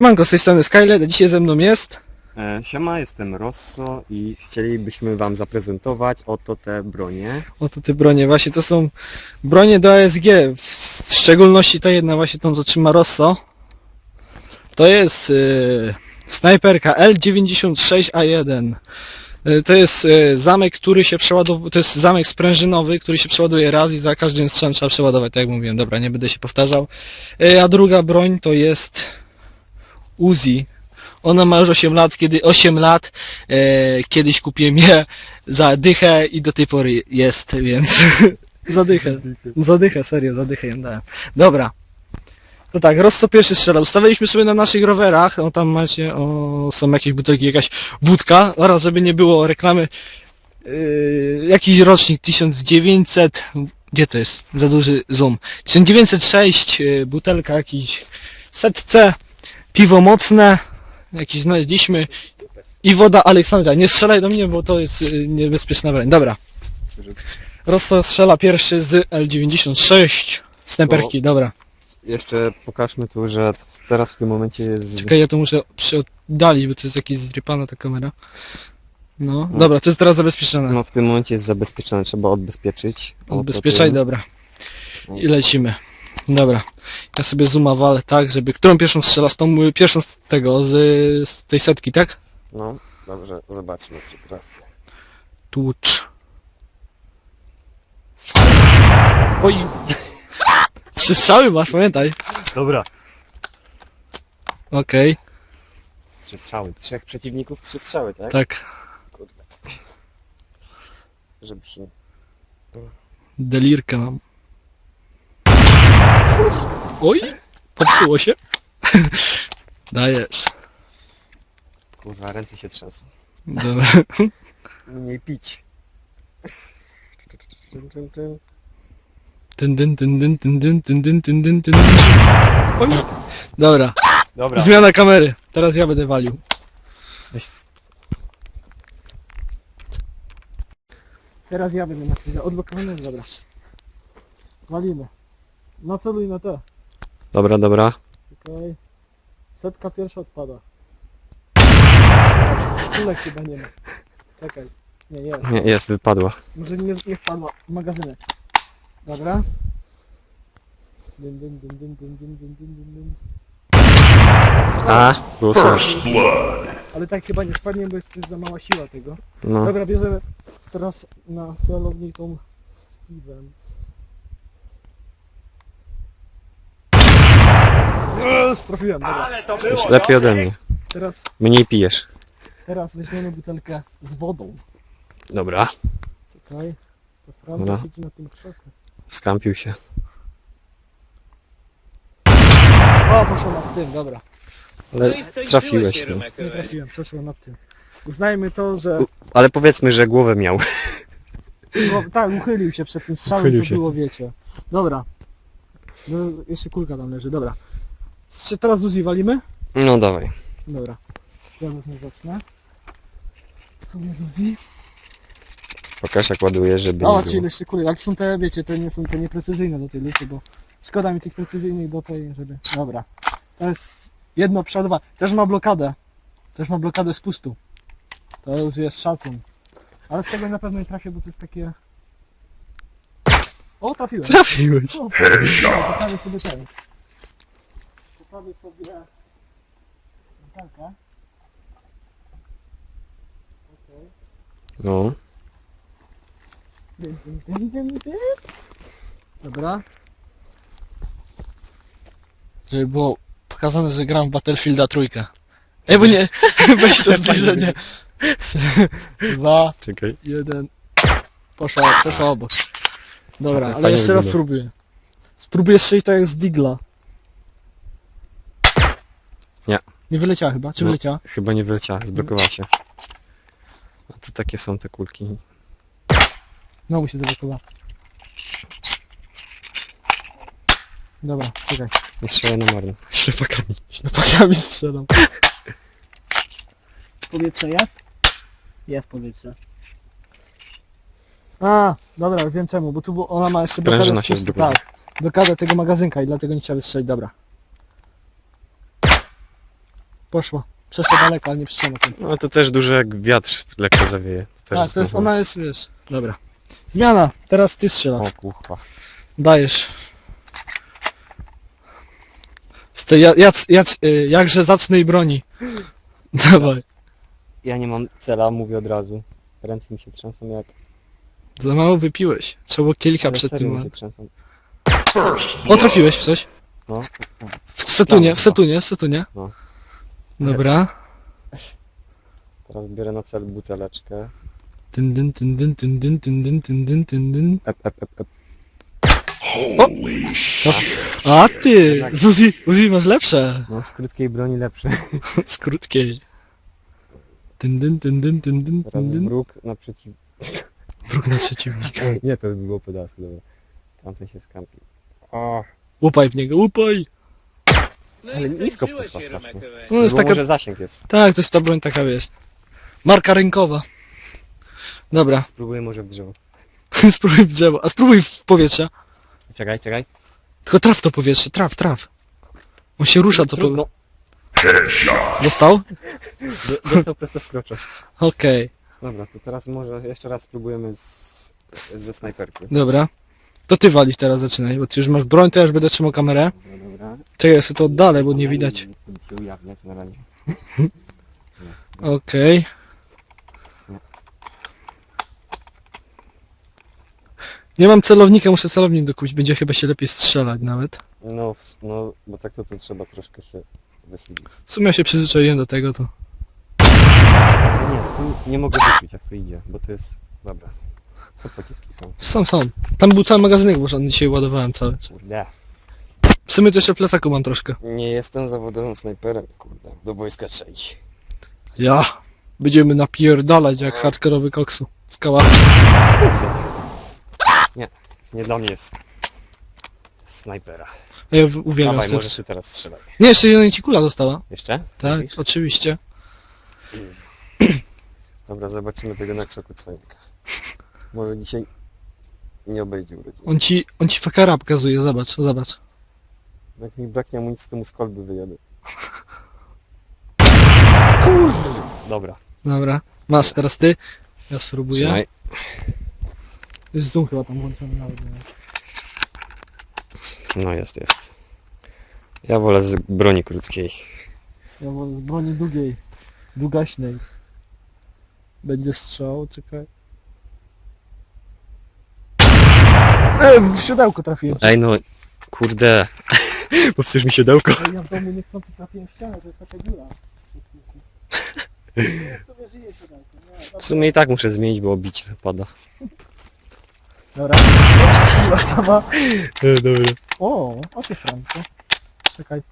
Manko z tej strony Skylet, a dzisiaj ze mną jest. E, Siema, jestem Rosso i chcielibyśmy Wam zaprezentować oto te bronie. Oto te bronie. Właśnie to są bronie do ASG. W szczególności ta jedna właśnie tą co trzyma Rosso. To jest yy, snajperka L96A1. Yy, to jest zamek, który się przeładowuje, to jest zamek sprężynowy, który się przeładuje raz i za każdym strzałem trzeba przeładować, tak jak mówiłem. Dobra, nie będę się powtarzał. A druga broń to jest Uzi. Ona ma już 8 lat, kiedy 8 lat e, kiedyś kupiłem je za dychę i do tej pory jest, więc za dychę. Za dychę, serio, za dychę ją dałem. Dobra. To tak, Rosso pierwszy strzelał. Ustawiliśmy sobie na naszych rowerach, o tam macie, o są jakieś butelki, jakaś wódka, oraz żeby nie było reklamy, yy, jakiś rocznik 1900, gdzie to jest? Za duży zoom. 1906, yy, butelka jakiś setce, piwo mocne, jakieś znaleźliśmy i woda Aleksandra. Nie strzelaj do mnie, bo to jest yy, niebezpieczna broń. Dobra. Rosso strzela pierwszy z L96. Snajperki, dobra. Jeszcze pokażmy tu, że teraz w tym momencie jest... Czekaj, ja to muszę przyoddalić, bo to jest jakaś zrypana ta kamera. No, dobra, to jest teraz zabezpieczone. No w tym momencie jest zabezpieczone, trzeba odbezpieczyć. Tu. dobra. I lecimy. Dobra. Ja sobie zooma walę tak, żeby... Którą pierwszą strzela? Z tą y, pierwszą z tego, z, z tej setki, tak? No, dobrze, zobaczmy czy trafię. Tłucz. Oj! Trzy strzały masz, pamiętaj. Dobra. Okej, Trzy strzały. Trzech przeciwników, trzy strzały, tak? tak. Kurde. Żeby się... Delirkę mam. Oj! Popsuło się. Dajesz. Kurwa, ręce się trzęsą. Dobra. Mniej pić. Dyn, dyn, dyn, dyn, dyn, dyn, dyn, dyn, dyn, dyn, dyn. Oj. Dobra. Dobra. Zmiana kamery. Teraz ja będę walił. Weź... Teraz ja będę na chwilę. Odblokowany? Dobra. Walimy. Naceluj na to. Dobra, dobra. Okej. Setka pierwsza odpada. Kulek chyba nie ma. Czekaj. Nie, jest. Nie, jest, wypadła. Może nie, nie wpadła w magazynek. Dobra. Dyn, dyn, dyn, dyn, dyn, dyn, dyn, dyn, dyn, dyn. A, było słyszeć. Ale tak chyba nie spadnie, bo jest coś za mała siła tego. No. Dobra, bierzemy teraz na celownik tą piwem. Eee, Trafiłem, dobra. Już lepiej ode mnie. Teraz, Mniej pijesz. teraz weźmiemy butelkę z wodą. Dobra. Czekaj. To Francja Dobra. siedzi na tym krzaku. Skampił się. O, poszło nad tym, dobra. Ale trafiłeś. się, No. Nie trafiłem, przeszło nad tym. Uznajmy to, że... Ale powiedzmy, że głowę miał. No, tak, uchylił się przed tym strzałem, Uchylił to się. było, wiecie. Dobra. No, jeszcze kulka tam leży, dobra. Czy teraz Uzi walimy? No dawaj. Dobra. Ja wezmę zacznę. Sobie Uzi. Pokaż jak ładujesz, żeby O, nie było. kulek. Ale to są te, wiecie, te nie są te nieprecyzyjne do tej lufy, bo szkoda mi tych precyzyjnych do tej, żeby... Dobra. To jest jedno przodowa. Też ma blokadę. Też ma blokadę spustu. To już jest szacun. Ale z tego na pewno nie trafię, bo to jest takie... O, trafiłem. Trafiłeś. O, Poprawię sobie ten. Sobie butelkę. Okej. No. Dym, dym, dym, dym, dym. Dobra. Żeby było pokazane, że gram w Battlefielda trójkę. Ej, bo nie, weź to zbliżenie. Dwa, Czekaj. jeden. Poszła, przeszła obok. Dobra, Ale ale fajnie jeszcze raz wygląda. spróbuję. Spróbuję strzelić tak jak z Digla. Nie. Wyleciała chyba, czy No. wyleciała? Chyba nie wyleciała, zblokowała się. A to takie są te kulki. Znowu się zablokowała. Dobra, czekaj. Nie strzelaj na marno. Ślepakami. Ślepakami strzelam. Powietrze jest? Jest powietrze. A, dobra, wiem czemu, bo tu ona ma jeszcze blokadę Sprężyna się spustu, zblokowała. Tak, blokadę tego magazynka i dlatego nie chciała wystrzelić, dobra. Poszła. Przeszła daleko, ale nie na ten. No to też duży jak wiatr lekko zawieje. To też Tak, to jest, znowu- ona jest, wiesz. Dobra. Zmiana. Teraz ty strzelasz. O kurwa. Dajesz. Z tej ja- jac, jac, y, jakże zacnej broni. Dawaj. Ja nie mam cela, mówię od razu. Ręce mi się trzęsą jak... Za mało wypiłeś. Trzeba było kilka przed serio mi tym. się trzęsą. O, trafiłeś w coś? No. W setunie, w setunie, w setunie. No. Dobra. Teraz biorę na cel buteleczkę. Dyn, dyn, dyn, dyn, dyn, tyn, dyn. Ep, ep, ep, ep. A ty! Zuzi, Zuzi masz lepsze. No z krótkiej broni lepsze. Z krótkiej. Dyn, tyn, dyn, tyn, dyn, Teraz dyn. wróg naprzeciw... Wróg na przeciwnika. Nie, to by było pedasu, dobra. Tamten się skampił. O, Łupaj w niego, łupaj! Ale nisko poszła strasznie. No jest taka... może zasięg jest. Tak, to jest ta broń taka, wiesz. Marka rynkowa. Dobra, Spróbuję może w drzewo. spróbuj w drzewo, a spróbuj w powietrze. Czekaj, czekaj. Tylko traf to powietrze, traf, traf. On się rusza, to Trudno. powietrze. Dostał? Do- Dostał prosto w krocze. Okej, Dobra, to teraz może jeszcze raz spróbujemy z, ze snajperki. dobra. To ty walić teraz zaczynaj, bo ty już masz broń, to ja już będę trzymał kamerę. No dobra. Czekaj, ja sobie to oddalę, bo nie widać. Na razie. Okej. Nie mam celownika, muszę celownik dokupić, będzie chyba się lepiej strzelać nawet. No, w- no, bo tak to, to trzeba troszkę się wysilić. W sumie ja się przyzwyczaiłem do tego, to... Nie, tu nie mogę wyczuć jak to idzie, bo to jest... Dobra. Co pociski są? Są, są. Tam był cały magazynek włożony, dzisiaj ładowałem cały. Kurde. W sumie jeszcze w plecaku mam troszkę. Nie jestem zawodowym snajperem, kurde. Do wojska iść. Ja. Będziemy napierdalać jak hardkorowy koksu. Skała. Nie dla mnie jest snajpera. Ja w- uwielbiam Dawaj, możesz teraz strzelać. Nie, jeszcze jedna ci kula dostała. Jeszcze? Tak, oczywiście. Dobra, zobaczymy tego na krzoku cwaniaka. Może dzisiaj nie obejdzie. On ci, on ci fakara pokazuje, zobacz, zobacz. Jak mi braknie amunicji, to mu z kolby wyjadę. Dobra. Dobra. Masz, teraz ty. Ja spróbuję. Trzymaj. Jest zoom chyba tam włączony nawet. nie? No jest, jest. Ja wolę z broni krótkiej. Ja wolę z broni długiej. Długaśnej. Będzie strzał, czekaj. E, w siodełko trafiłem. Ej no, kurde. Popsujesz mi siodełko. Ale ja w domu nie chcący trafiłem w ścianę, to jest taka dziura. W sumie żyje siodełko. Nie, W dobra. sumie i tak muszę zmienić, bo obicie wypada. Dobra. Siła sama. Dobra. O, o ty Franco. Czekaj.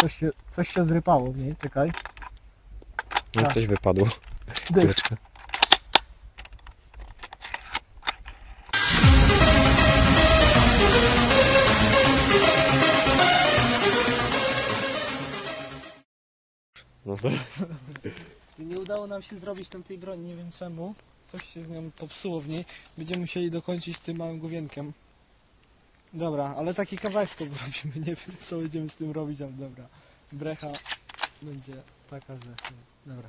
Coś się, coś się zrypało w niej, czekaj. No Tak. coś wypadło. Dych. Chwileczkę. No to... Nie udało nam się zrobić tam tej broni, nie wiem czemu. Coś się z nią popsuło w niej. Będziemy musieli dokończyć tym małym główienkiem. Dobra, ale taki kawałek robimy. Nie wiem co będziemy z tym robić, ale dobra. Brecha będzie taka, że... Dobra.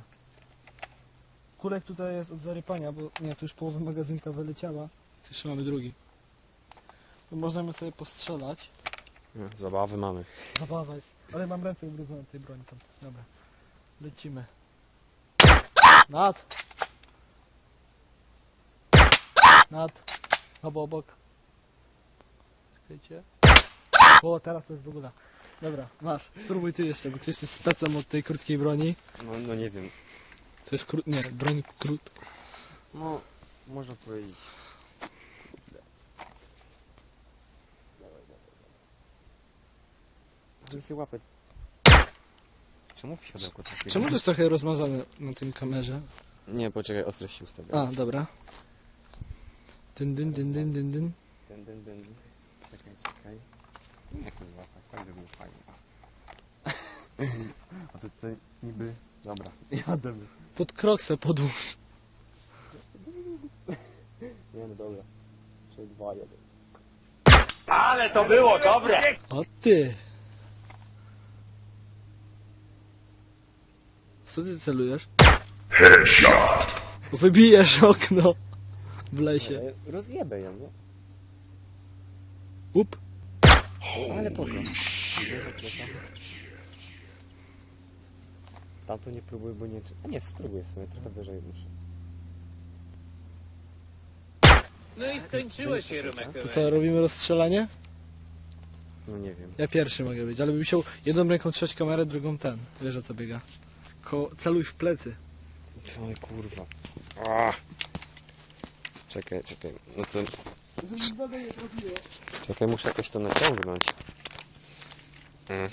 Kulek tutaj jest od zarypania, bo nie, tu już połowa magazynka wyleciała. Tu jeszcze mamy drugi. Możemy sobie postrzelać. Zabawy mamy. Zabawa jest. Ale mam ręce ubrudzone tej broni tam. Dobra. Lecimy. Nad. Nad. Albo obok. Czekajcie. O, teraz to już w ogóle. Dobra, masz. Spróbuj ty jeszcze, bo ty jesteś specem od tej krótkiej broni. No, no nie wiem. To jest kró... Nie, broń krót... No, można powiedzieć. Dawaj, dawaj, dawaj. Się łapać. Czemu w siodełko? Czemu to jest trochę rozmazane na tym kamerze? Nie, poczekaj, ostrość się ustawia. A, dobra. Dyn, dyn, dyn, dyn, dyn, dyn. Dyn, dyn, dyn. Czekaj, czekaj. Jak to złapać? Tak by było fajnie. A to tutaj niby... Dobra, jadę. Pod kroksę podłóż. Nie no dobra. 3, 2, 1. Ale to było dobre! O ty! Co ty celujesz? Wybijesz okno w lesie. Ale rozjebę ją, no. Up. Ale poszło. Tamto nie próbuj, bo nie... A nie, spróbuję w sumie, trochę wyżej muszę. No i skończyło się, Rumek. To co, robimy rozstrzelanie? No nie wiem. Ja pierwszy mogę być, ale bym musiał jedną ręką trzymać kamerę, drugą ten. Wiesz o co biega. Ko celuj w plecy. Oj kurwa. A. Czekaj, czekaj. No to... Czekaj, muszę jakoś to naciągnąć. Mm.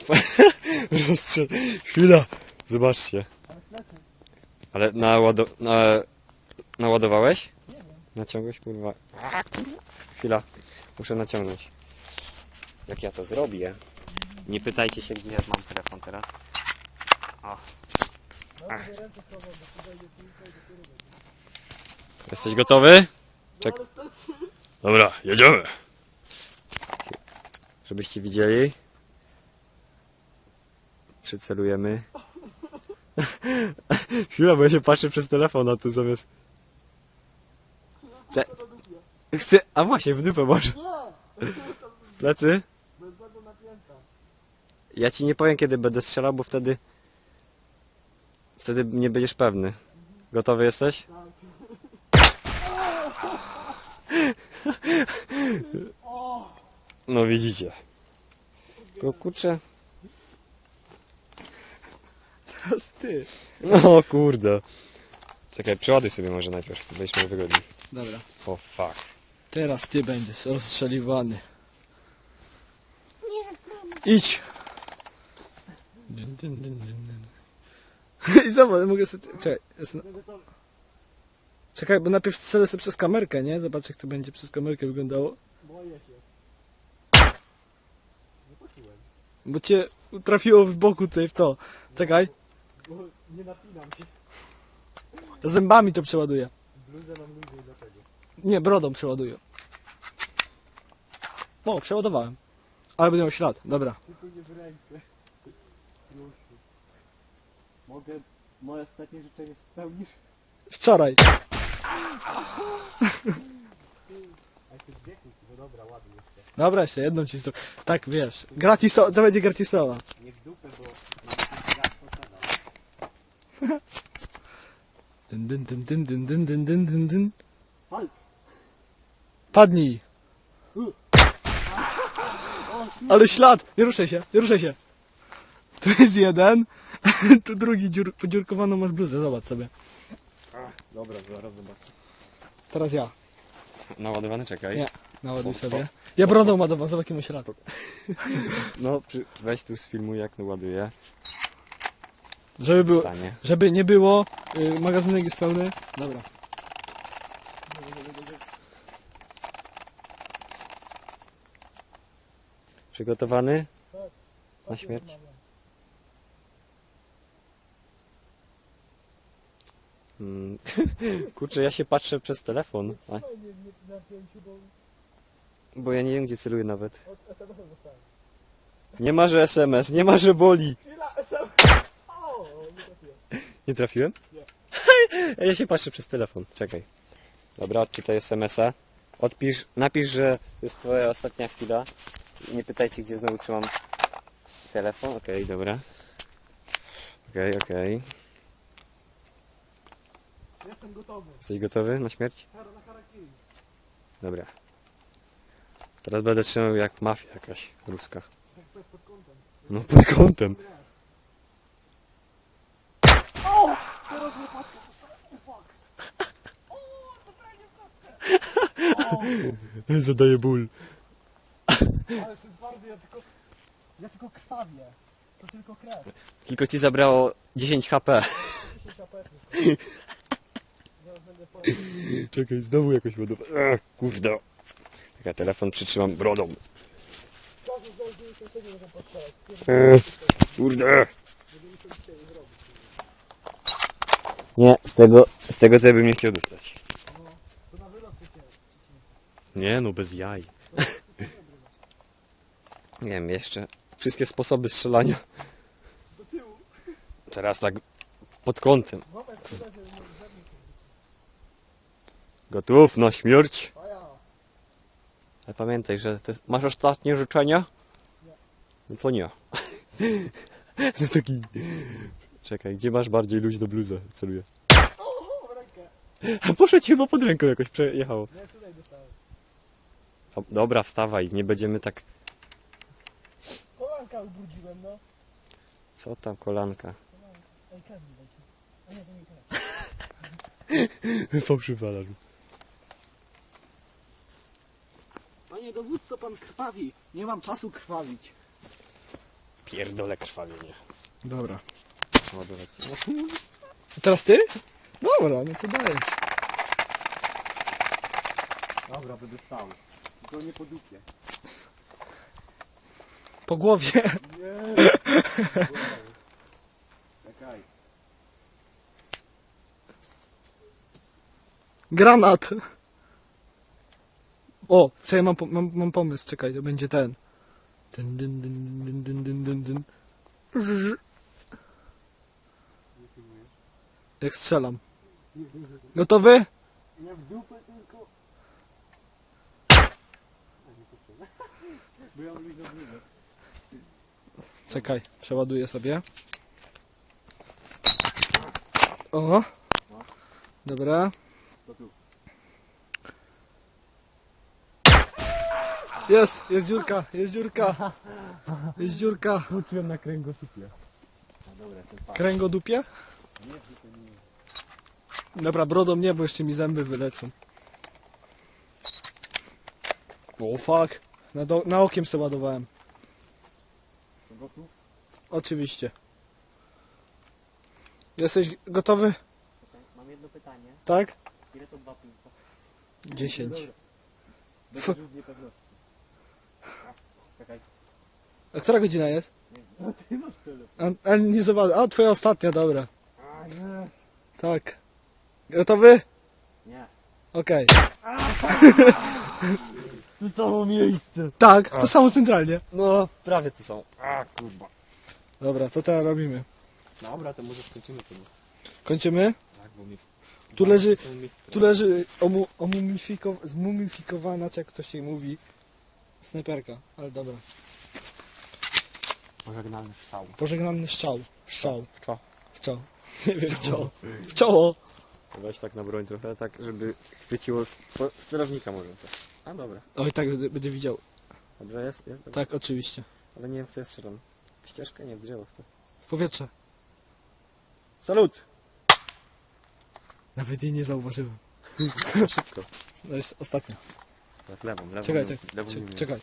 Rozstrzel... Chwila! Zobaczcie. Ale. Na... naładowałeś? Naciągłeś, kurwa. A, kurwa. Chwila. Muszę naciągnąć. Jak ja to zrobię? Nie pytajcie się, gdzie mam telefon teraz. O. Ach. Jesteś gotowy? Czek. Dobra, jedziemy. Żebyście widzieli. Przycelujemy. Chwila, bo ja się patrzę przez telefon, a tu zamiast... Ple... Chcę... A właśnie, w dupę może. Plecy? Ja ci nie powiem, kiedy będę strzelał, bo wtedy... Wtedy nie będziesz pewny. Gotowy jesteś? No widzicie. Tylko kurczę. Teraz ty. No kurde. Czekaj, przeładuj sobie może najpierw, będziesz miał wygodniej. Dobra. O fuck. Teraz ty będziesz rozstrzeliwany. Idź! Dyn, dyn, dyn, dyn, dyn. I zobacz, mogę sobie... Czekaj, jest. Czekaj, bo najpierw strzelę sobie przez kamerkę, nie? Zobacz jak to będzie przez kamerkę wyglądało. Boję się. Bo cię trafiło w boku tutaj w to. Czekaj, Bo nie napinam się. zębami to przeładuję. Bluzę mam dlatego. Nie, brodą przeładuję. O, przeładowałem. Ale będę miał ślad, dobra. W rękę. Mogę moje ostatnie życzenie spełnisz? Wczoraj. A ty wieku, no dobra, ładnie jeszcze. Dobra, jeszcze jedną ci stro... Tak, wiesz. Gratiso... To będzie gratisowa. Nie w dupę, bo ja posiadam. Dyn, dyn, dyn, dyn, dyn, dyn, dyn, dyn, dyn, dyn. Halt! Padnij. Ale ślad! Nie ruszaj się, nie ruszaj się. Tu jest jeden, tu drugi dziur... podziurkowaną masz bluzę, zobacz sobie. Dobra, zaraz zobaczę. Teraz ja. Naładowany, czekaj. Nie. Naładuj Stop, sobie. Ja brodą ładowam, zobacz jaki ma ślad. No, przy... weź tu z filmu jak naładuję. Żeby, było, Stanie. żeby nie było, y, magazynek jest pełny. Dobra. Przygotowany? Na śmierć? Mm. Kurczę, ja się patrzę przez telefon. A, bo ja nie wiem gdzie celuję nawet. Nie ma, że SMS, nie ma, że boli. Nie trafiłem. Nie ja się patrzę przez telefon. Czekaj. Dobra, odczytaj SMS-a. Odpisz, napisz, że jest twoja ostatnia chwila. Nie pytajcie, gdzie znowu trzymam telefon. Okej, dobra. Okej, okej. Jestem gotowy. Jesteś gotowy na śmierć? Hara na harakiri. Dobra. Teraz będę trzymał jak mafia jakaś ruska. Tak to jest pod kątem. No pod kątem. O! Teraz. O, w kostkę. Zadaję ból. Ale jestem twardy, ja tylko... Ja tylko krwawię. To tylko krew. Tylko ci zabrało 10 HP. 10 apetów. Czekaj, znowu jakoś ładować. Ech, Kurde. Tak, ja telefon przytrzymam brodą. Sobie. Ech, Kurde. Nie, z tego, z tego ja bym nie chciał dostać. Nie, no bez jaj. Nie wiem, jeszcze wszystkie sposoby strzelania. Teraz tak pod kątem. Gotów na śmierć? Ale pamiętaj, że jest... masz ostatnie życzenia? No to nie. No taki... Czekaj, gdzie masz bardziej ludzi do bluza? Celuję. A poszedł chyba pod ręką jakoś przejechało. Nie, tutaj dostałem. O, Dobra, wstawaj, nie będziemy tak... Kolanka ubrudziłem, no. Co tam kolanka? Ej, kradnij dajcie. A nie, to nie kradnij. Fałszywy alarm. Panie dowódco, pan krwawi. Nie mam czasu krwawić. Pierdolę krwawienie. Dobra. Teraz ty? Dobra, no to dajesz. Dobra, będę stał. Tylko nie po dupie. Po głowie. Nie. Czekaj. Granat. O, co ja mam, po- mam, mam pomysł, czekaj, to będzie ten. Dyn, dyn, dyn, dyn, dyn, dyn, dyn, dyn. Jak strzelam. Gotowy? Nie w dupę tylko. Bo ja mam lizę bluzę. Czekaj, przeładuję sobie. O. Dobra. Gotów. Jest, jest dziurka, jest dziurka. Jest dziurka. Uczyłem na kręgosłupie. No dobra, ten pan. Kręgodupie? Nie, to nie. Dobra, brodą nie, bo jeszcze mi zęby wylecą. O fuck. Na, do, na okiem se ładowałem. Oczywiście. Jesteś gotowy? Mam jedno pytanie. Tak? Ile to dwa piwka? 10. Dobra. Bez rzut niepewności. Czekaj. A która godzina jest? No ty masz telefon. A, a nie zobaczę. A, twoja ostatnia, dobra. A nie. Tak. Gotowy? Nie. Okej. Tu samo miejsce. Tak, to samo centralnie. No, prawie to są. A, kurwa. Dobra, co teraz robimy? Dobra, to może skończymy to. Kończymy? Tak, bo mi... Tu leży, tu leży omu, omumifiko, zmumifikowana, czy jak to się mówi, snajperka. Ale dobra. Pożegnalny szał. Pożegnalny szczał. Szczał. Czo. Szczał. Nie wiem, czoło. Czoło. Weź tak na broń trochę, tak, żeby chwyciło z, po, z celownika może. A dobra. Oj, tak będzie widział. Dobrze jest? Jest? Dobra. Tak, oczywiście. Ale nie wiem w co ja strzelam. W ścieżkę? Nie, w drzewo chcę. W powietrze. Salut! Nawet jej nie zauważyłem. Szybko. To jest ostatnia. Teraz lewą, lewą. Czekaj, lewą, czekaj. lewą czekaj, linię. czekaj.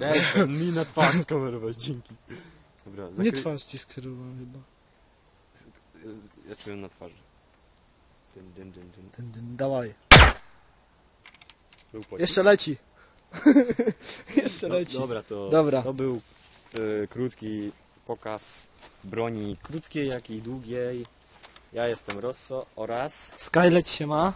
Ej, mi na twarz skamerować, dzięki. Dobra, Nie zakryj... twarz ci skierowałem chyba. Ja czułem na twarzy. Dyn, dyn, dyn, dyn. Dyn, dyn, dawaj. Był pocisk. Jeszcze leci. Jeszcze No, leci. dobra, to, Dobra. to był e, krótki pokaz broni krótkiej, jak i długiej. Ja jestem Rosso oraz Skyleć się ma.